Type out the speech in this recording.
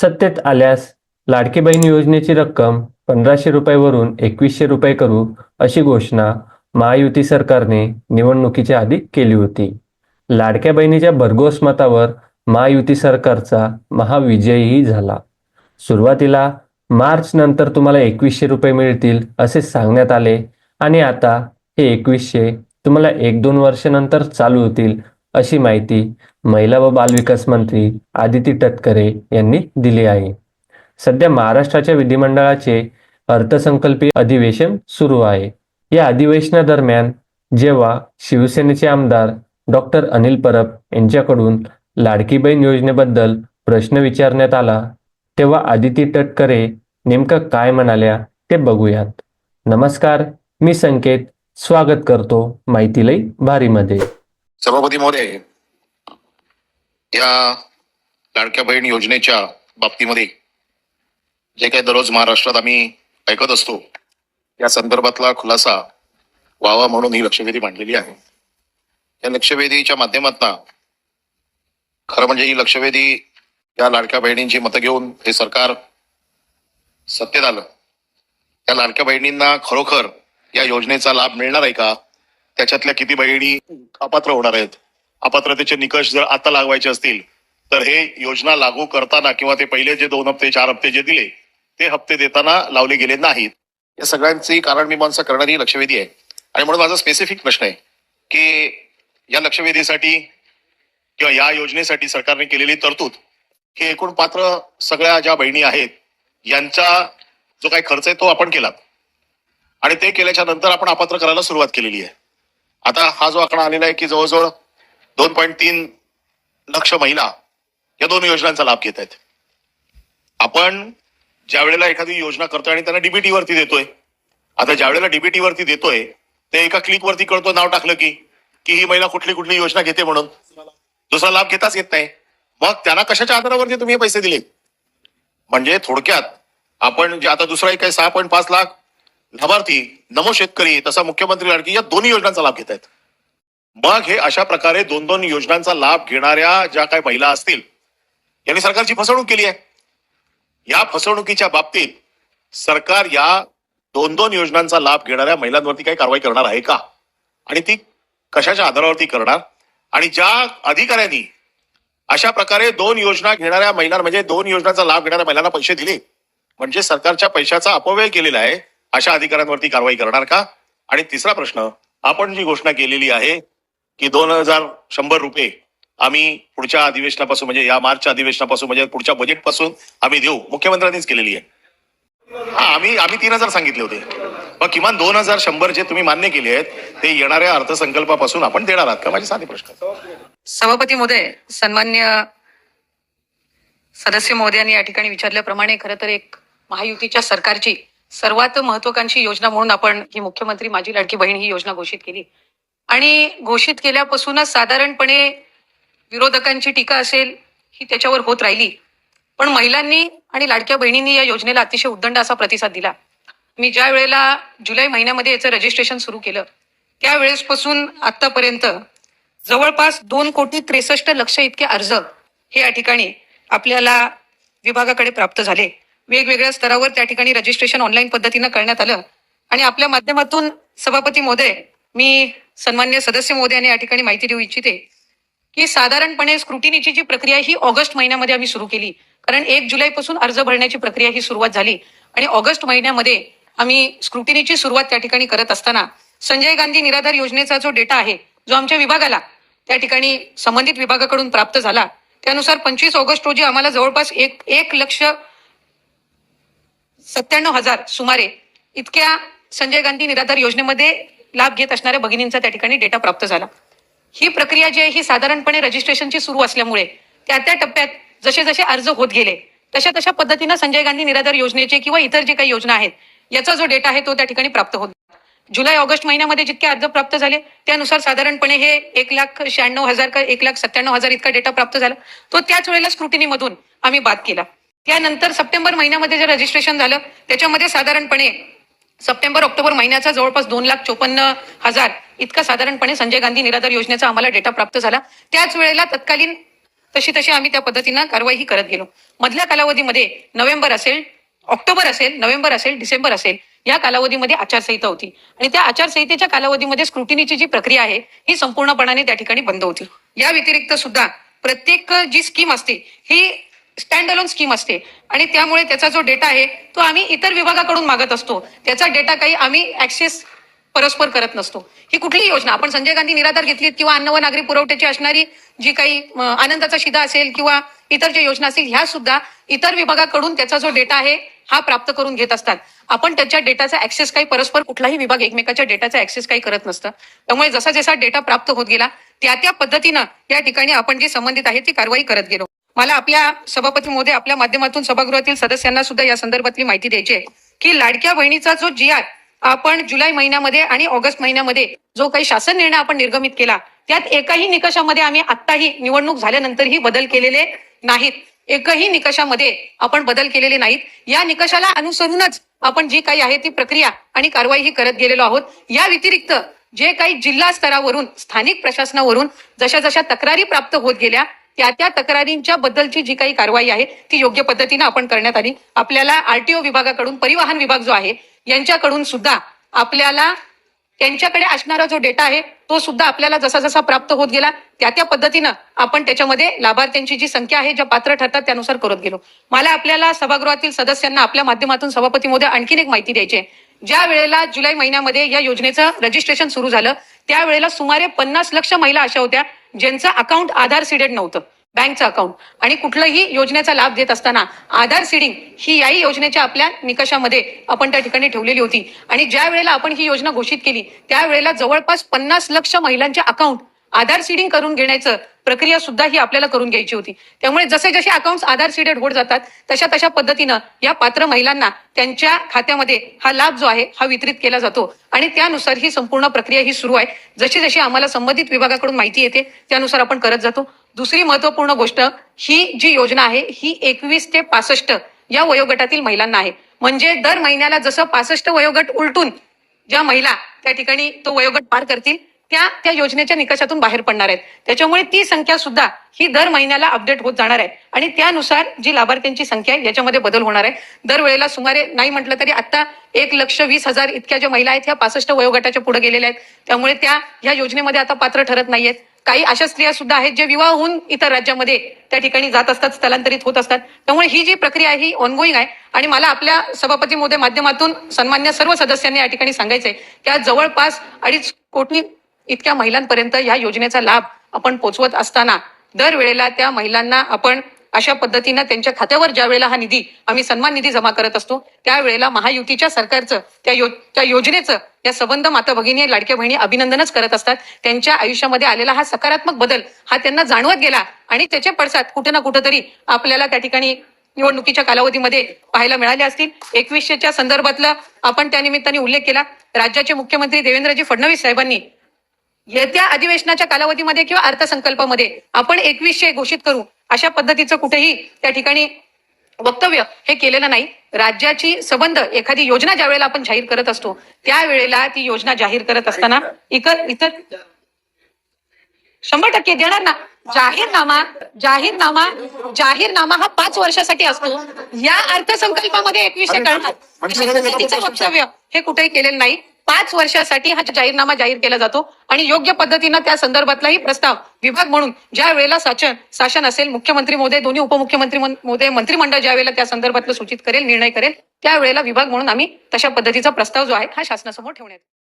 सत्तेत आल्यास लाडकी बहीण योजनेची रक्कम पंधराशे रुपयावरून एकवीसशे रुपये करू अशी घोषणा महायुती सरकारने निवडणुकीच्या आधी केली होती. लाडक्या बहिणीच्या भरघोस मतावर महायुती सरकारचा महाविजयही झाला. सुरुवातीला मार्च नंतर तुम्हाला एकवीसशे रुपये मिळतील असे सांगण्यात आले आणि आता हे एकवीसशे तुम्हाला एक दोन वर्षानंतर चालू होतील अशी माहिती महिला व बालविकास मंत्री आदिती तटकरे यांनी दिली आहे. सध्या महाराष्ट्राच्या विधिमंडळाचे अर्थसंकल्पीय अधिवेशन सुरू आहे. या अधिवेशनादरम्यान जेव्हा शिवसेनेचे आमदार डॉक्टर अनिल परब यांच्याकडून लाडकी बहीण योजनेबद्दल प्रश्न विचारण्यात आला तेव्हा आदिती तटकरे नेमकं काय म्हणाल्या ते बघूयात. नमस्कार मी संकेत. स्वागत करतो माहिती लई भारीमध्ये. सभापती महोदय या लाडक्या बहीण योजनेच्या बाबतीमध्ये जे काही दररोज महाराष्ट्रात आम्ही ऐकत असतो या संदर्भातला खुलासा व्हावा म्हणून ही लक्षवेधी मांडलेली आहे. या लक्षवेधीच्या माध्यमातून खरं म्हणजे ही लक्षवेधी या लाडक्या बहिणींची मतं घेऊन हे सरकार सत्तेत आलं. त्या लाडक्या बहिणींना खरोखर या योजनेचा लाभ मिळणार आहे का? त्याच्यातल्या किती बहिणी अपात्र होणार आहेत? अपात्रतेचे निकष जर आता लागवायचे असतील तर हे योजना लागू करताना किंवा ते पहिले जे दोन हप्ते चार हप्ते जे दिले ते हप्ते देताना लावले गेले नाहीत. या सगळ्यांची कारण मीमांसा करणारी ही लक्षवेधी आहे. आणि म्हणून माझा स्पेसिफिक प्रश्न आहे की या लक्षवेधीसाठी किंवा या योजनेसाठी सरकारने केलेली तरतूद हे एकूण पात्र सगळ्या ज्या बहिणी आहेत यांचा जो काही खर्च आहे तो आपण केला. आणि ते केल्याच्यानंतर आपण अपात्र करायला सुरुवात केलेली आहे. आता हा जो आकडा आलेला आहे की जवळजवळ दोन पॉईंट तीन लक्ष महिला या दोन योजनांचा लाभ घेत आहेत. आपण ज्या वेळेला एखादी योजना करतोय आणि त्यांना डीबीटी वरती देतोय आता ज्या वेळेला डीबीटी वरती देतोय ते एका क्लिक वरती कळतो नाव टाकलं की की ही महिला कुठली कुठली योजना घेते म्हणून. दुसरा लाभ घेताच येत नाही. मग त्यांना कशाच्या आधारावरती तुम्ही हे पैसे दिले? म्हणजे थोडक्यात आपण जे आता दुसरा एक आहे सहा पॉईंट पाच लाख लाभार्थी नमो शेतकरी तसा मुख्यमंत्री लाडकी या दोन्ही योजनांचा लाभ घेत आहेत. मग हे अशा प्रकारे दोन दोन योजनांचा लाभ घेणाऱ्या ज्या काही महिला असतील यांनी सरकारची फसवणूक केली आहे. या फसवणुकीच्या बाबतीत सरकार या दोन दोन योजनांचा लाभ घेणाऱ्या महिलांवरती काही कारवाई करणार आहे का? आणि ती कशाच्या आधारावरती करणार? आणि ज्या अधिकाऱ्यांनी अशा प्रकारे दोन योजना घेणाऱ्या महिला म्हणजे दोन योजनांचा लाभ घेणाऱ्या महिलांना पैसे दिले म्हणजे सरकारच्या पैशाचा अपव्यय केलेला आहे अशा अधिकाऱ्यांवरती कारवाई करणार का? आणि तिसरा प्रश्न आपण जी घोषणा केलेली आहे की दोन हजार शंभर रुपये आम्ही पुढच्या अधिवेशनापासून म्हणजे या मार्चच्या अधिवेशनापासून म्हणजे पुढच्या बजेटपासून आम्ही देऊ. मुख्यमंत्र्यांनीच केलेली आहे. हा आम्ही आम्ही तीन हजार सांगितले होते. मग किमान दोन हजार शंभर जे तुम्ही मान्य केले आहेत ते येणाऱ्या अर्थसंकल्पापासून आपण देणार आहात का? माझे साधे प्रश्न. सभापती महोदय सन्मान्य सदस्य महोदयांनी या ठिकाणी विचारल्याप्रमाणे खरं तर एक महायुतीच्या सरकारची सर्वात महत्वाकांक्षी योजना म्हणून आपण ही मुख्यमंत्री माझी लाडकी बहीण ही योजना घोषित केली. आणि घोषित केल्यापासूनच साधारणपणे विरोधकांची टीका असेल ही त्याच्यावर होत राहिली. पण महिलांनी आणि लाडक्या बहिणींनी या योजनेला अतिशय उद्दंड असा प्रतिसाद दिला. मी ज्या वेळेला जुलै महिन्यामध्ये याचं रजिस्ट्रेशन सुरू केलं त्यावेळेसपासून आतापर्यंत जवळपास दोन कोटी त्रेसष्ट लक्ष इतके अर्ज हे या ठिकाणी आपल्याला विभागाकडे प्राप्त झाले. वेगवेगळ्या स्तरावर त्या ठिकाणी रजिस्ट्रेशन ऑनलाईन पद्धतीनं करण्यात आलं. आणि आपल्या माध्यमातून सभापती मोदय मी सन्मान्य सदस्य महोदयाने या ठिकाणी माहिती देऊ इच्छिते की साधारणपणे स्क्रुटिनीची जी प्रक्रिया ही ऑगस्ट महिन्यामध्ये आम्ही सुरू केली. कारण एक जुलैपासून अर्ज भरण्याची प्रक्रिया ही सुरुवात झाली. आणि ऑगस्ट महिन्यामध्ये आम्ही स्क्रुटिनीची सुरुवात त्या ठिकाणी करत असताना संजय गांधी निराधार योजनेचा जो डेटा आहे जो आमच्या विभागाला त्या ठिकाणी संबंधित विभागाकडून प्राप्त झाला त्यानुसार पंचवीस ऑगस्ट रोजी आम्हाला जवळपास एक एक लक्ष सत्त्याण्णव हजार सुमारे इतक्या संजय गांधी निराधार योजनेमध्ये लाभ घेत असणाऱ्या भगिनींचा त्या ठिकाणी डेटा प्राप्त झाला. ही प्रक्रिया जी आहे ही साधारणपणे रजिस्ट्रेशनची सुरू असल्यामुळे त्या त्या टप्प्यात जसे जसे अर्ज होत गेले तशा तशा पद्धतीनं संजय गांधी निराधार योजनेचे किंवा इतर जे काही योजना आहेत याचा जो डेटा आहे तो त्या ठिकाणी प्राप्त होत जुलै ऑगस्ट महिन्यामध्ये जितके अर्ज प्राप्त झाले त्यानुसार साधारणपणे हे एक लाख शहाण्णव हजार का एक लाख सत्त्याण्णव हजार इतका डेटा प्राप्त झाला. तो त्याच वेळेला स्क्रुटिनीमधून आम्ही बाद केला. त्यानंतर सप्टेंबर महिन्यामध्ये जे रजिस्ट्रेशन झालं त्याच्यामध्ये साधारणपणे सप्टेंबर ऑक्टोबर महिन्याचा जवळपास दोन लाख चोपन्न हजार. इतका साधारणपणे संजय गांधी निराधार योजनेचा आम्हाला डेटा प्राप्त झाला. त्याच वेळेला तत्कालीन तशी तशी आम्ही त्या पद्धतीनं कारवाईही करत गेलो. मधल्या कालावधीमध्ये नोव्हेंबर असेल ऑक्टोबर असेल नोव्हेंबर असेल डिसेंबर असेल या कालावधीमध्ये आचारसंहिता होती. आणि त्या आचारसंहितेच्या कालावधीमध्ये स्क्रुटिनीची जी प्रक्रिया आहे ही संपूर्णपणाने त्या ठिकाणी बंद होती. या व्यतिरिक्त सुद्धा प्रत्येक जी स्कीम असते ही स्टँड अलोन स्कीम असते. आणि त्यामुळे त्याचा जो डेटा आहे तो आम्ही इतर विभागाकडून मागत असतो. त्याचा डेटा काही आम्ही ऍक्सेस परस्पर करत नसतो. ही कुठलीही योजना आपण संजय गांधी निराधार घेतली किंवा अन्न व नागरी पुरवठ्याची असणारी जी काही आनंदाचा शिदा असेल किंवा इतर ज्या योजना असतील ह्या सुद्धा इतर विभागाकडून त्याचा जो डेटा आहे हा प्राप्त करून घेत असतात. आपण त्याच्या डेटाचा ऍक्सेस काही परस्पर कुठलाही विभाग एकमेकाच्या डेटाचा ऍक्सेस काही करत नसतं. त्यामुळे जसा जसा डेटा प्राप्त होत गेला त्या त्या पद्धतीनं या ठिकाणी आपण जे संबंधित आहे ती कारवाई करत गेलो. मला आपल्या सभापती मोदी आपल्या माध्यमातून सभागृहातील सदस्यांना सुद्धा या संदर्भातली माहिती द्यायची आहे. की लाडक्या बहिणीचा जो जी आर आपण जुलै महिन्यामध्ये आणि ऑगस्ट महिन्यामध्ये जो काही शासन निर्णय आपण निर्गमित केला त्यात एकाही निकषामध्ये आम्ही आत्ताही निवडणूक झाल्यानंतरही बदल केलेले नाहीत. एकही निकषामध्ये आपण बदल केलेले नाहीत. या निकषाला अनुसरूनच आपण जी काही आहे ती प्रक्रिया आणि कारवाई ही करत गेलेलो आहोत. या व्यतिरिक्त जे काही जिल्हा स्तरावरून स्थानिक प्रशासनावरून जशा जशा तक्रारी प्राप्त होत गेल्या त्या त्या तक्रारींच्या बद्दलची जी काही कारवाई आहे ती योग्य पद्धतीनं आपण करण्यात आली. आपल्याला आरटीओ विभागाकडून परिवहन विभाग जो आहे यांच्याकडून सुद्धा आपल्याला त्यांच्याकडे असणारा जो डेटा आहे तो सुद्धा आपल्याला जसा जसा प्राप्त होत गेला त्या त्या पद्धतीनं आपण त्याच्यामध्ये लाभार्थ्यांची जी संख्या आहे ज्या पात्र ठरतात त्यानुसार करत गेलो. मला आपल्याला सभागृहातील सदस्यांना आपल्या माध्यमातून सभापती मोदी आणखीन एक माहिती द्यायची आहे. ज्या वेळेला जुलै महिन्यामध्ये या योजनेचं रजिस्ट्रेशन सुरू झालं त्यावेळेला सुमारे पन्नास लक्ष महिला अशा होत्या ज्यांचं अकाउंट आधार सीडेड नव्हतं बँकचं अकाउंट आणि कुठलंही योजनेचा लाभ देत असताना आधार सीडिंग ही याही योजनेच्या आपल्या निकषामध्ये आपण त्या ठिकाणी ठेवलेली होती. आणि ज्या वेळेला आपण ही योजना घोषित केली त्यावेळेला जवळपास पन्नास लक्ष महिलांचे अकाउंट आधार सीडिंग करून घेण्याचं प्रक्रिया सुद्धा ही आपल्याला करून घ्यायची होती. त्यामुळे जसे जसे अकाउंट आधार सीडेड होत जातात तशा तशा पद्धतीनं या पात्र महिलांना त्यांच्या खात्यामध्ये हा लाभ जो आहे हा वितरित केला जातो. आणि त्यानुसार ही संपूर्ण प्रक्रिया ही सुरू आहे. जशी जशी आम्हाला संबंधित विभागाकडून माहिती येते त्यानुसार आपण करत जातो. दुसरी महत्त्वपूर्ण गोष्ट ही जी योजना आहे ही एकवीस ते पासष्ट या वयोगटातील महिलांना आहे. म्हणजे दर महिन्याला जसं पासष्ट वयोगट उलटून ज्या महिला त्या ठिकाणी तो वयोगट पार करतील त्या त्या योजनेच्या निकषातून बाहेर पडणार आहेत. त्याच्यामुळे ती संख्या सुद्धा ही दर महिन्याला अपडेट होत जाणार आहे. आणि त्यानुसार जी लाभार्थ्यांची संख्या आहे याच्यामध्ये बदल होणार आहे. दरवेळेला सुमारे नाही म्हटलं तरी आता एक लक्ष वीस हजार इतक्या ज्या महिला आहेत ह्या पासष्ट वयोगटाच्या पुढे गेलेल्या आहेत. त्यामुळे त्या ह्या योजनेमध्ये आता पात्र ठरत नाहीयेत. काही अशा स्त्रिया सुद्धा आहेत जे विवाह होऊन इतर राज्यामध्ये त्या ठिकाणी जात असतात स्थलांतरित होत असतात. त्यामुळे ही जी प्रक्रिया आहे ही ऑनगोईंग आहे. आणि मला आपल्या सभापती मोदय माध्यमातून सन्मान्य सर्व सदस्यांनी या ठिकाणी सांगायचंय की आज जवळपास अडीच कोटी इतक्या महिलांपर्यंत या योजनेचा लाभ आपण पोचवत असताना दरवेळेला त्या महिलांना आपण अशा पद्धतीनं त्यांच्या खात्यावर ज्या वेळेला हा निधी आम्ही सन्मान निधी जमा करत असतो त्यावेळेला महायुतीच्या सरकारचं त्या यो त्या योजनेचं या सबंध माता भगिनी लाडक्या बहिणी अभिनंदनच करत असतात. त्यांच्या आयुष्यामध्ये आलेला हा सकारात्मक बदल हा त्यांना जाणवत गेला आणि त्याचे पडसाद कुठे ना कुठेतरी आपल्याला त्या ठिकाणी निवडणुकीच्या कालावधीमध्ये पाहायला मिळाले असतील. एकवीसशेच्या संदर्भातला आपण त्या निमित्ताने उल्लेख केला. राज्याचे मुख्यमंत्री देवेंद्रजी फडणवीस साहेबांनी येत्या अधिवेशनाच्या कालावधीमध्ये किंवा अर्थसंकल्पामध्ये आपण एकवीसशे घोषित करू अशा पद्धतीचं कुठेही त्या ठिकाणी वक्तव्य हे केलेलं नाही. राज्याची संबंध एखादी योजना ज्या वेळेला आपण जाहीर करत असतो त्यावेळेला ती योजना जाहीर करत असताना इतर इतर शंभर टक्के देणार ना? जाहीरनामा जाहीरनामा जाहीरनामा हा पाच वर्षासाठी असतो. या अर्थसंकल्पामध्ये एकवीसशे करणार पद्धतीचं वक्तव्य हे कुठेही केलेलं नाही. पाच वर्षासाठी हा जाहीरनामा जाहीर केला जातो आणि योग्य पद्धतीनं त्या संदर्भातलाही प्रस्ताव विभाग म्हणून ज्या वेळेला शासन शासन असेल मुख्यमंत्री महोदय दोन्ही उपमुख्यमंत्री मन- महोदय मंत्रिमंडळ ज्या वेळेला त्या संदर्भातलं सूचित करेल निर्णय करेल त्यावेळेला विभाग म्हणून आम्ही तशा पद्धतीचा प्रस्ताव जो आहे हा शासनासमोर ठेवण्यात